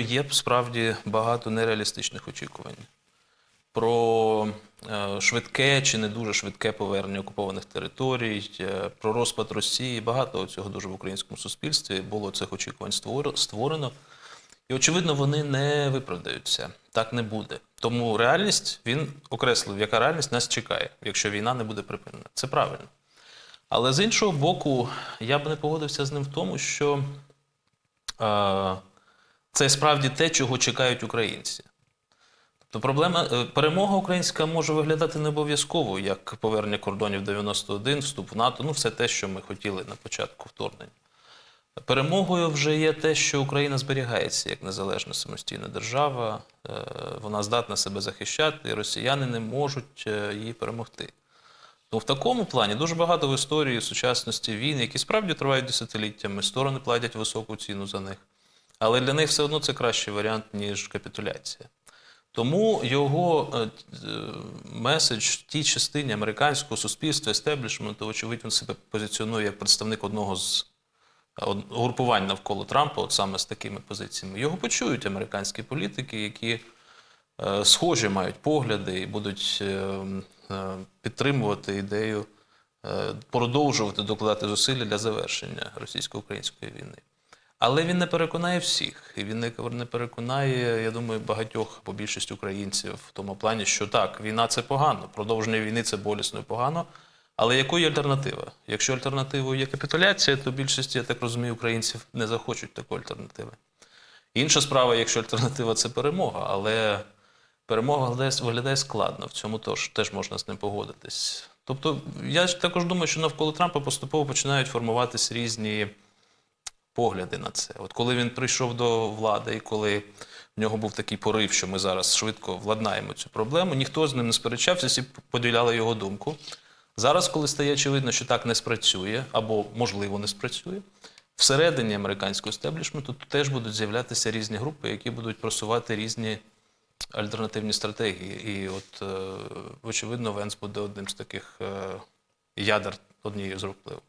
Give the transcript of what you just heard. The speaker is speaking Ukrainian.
Є справді багато нереалістичних очікувань про е, швидке чи не дуже швидке повернення окупованих територій, е, про розпад Росії. Багато цього дуже в українському суспільстві було цих очікувань створено. І, очевидно, вони не виправдаються. Так не буде. Тому реальність він окреслив, яка реальність нас чекає, якщо війна не буде припинена. Це правильно. Але з іншого боку, я б не погодився з ним в тому, що е, це справді те, чого чекають українці. Тобто проблема е, перемога українська може виглядати не обов'язково, як повернення кордонів 91, вступ в НАТО, ну все те, що ми хотіли на початку вторгнення. Перемогою вже є те, що Україна зберігається як незалежна самостійна держава, е, вона здатна себе захищати, і росіяни не можуть е, її перемогти. Ну, в такому плані дуже багато в історії сучасності війн, які справді тривають десятиліттями, сторони платять високу ціну за них. Але для них все одно це кращий варіант, ніж капітуляція. Тому його е, е, меседж в тій частині американського суспільства, естеблішменту, очевидь, він себе позиціонує як представник одного з е, групувань навколо Трампа, от саме з такими позиціями. Його почують американські політики, які схожі мають погляди і будуть підтримувати ідею продовжувати докладати зусилля для завершення російсько-української війни. Але він не переконає всіх, і він не переконає, я думаю, багатьох або більшість українців в тому плані, що так, війна це погано, продовження війни це болісно і погано. Але якою альтернатива? Якщо альтернативою є капітуляція, то більшість, я так розумію, українців не захочуть такої альтернативи. Інша справа, якщо альтернатива це перемога, але перемога виглядає, складно, в цьому теж, теж можна з ним погодитись. Тобто, я також думаю, що навколо Трампа поступово починають формуватись різні погляди на це. От коли він прийшов до влади, і коли в нього був такий порив, що ми зараз швидко владнаємо цю проблему, ніхто з ним не сперечався, всі поділяли його думку. Зараз, коли стає очевидно, що так не спрацює, або можливо не спрацює, всередині американського естеблішменту теж будуть з'являтися різні групи, які будуть просувати різні альтернативні стратегії. І от, е, очевидно, Венс буде одним з таких е, ядер однією з груп впливу.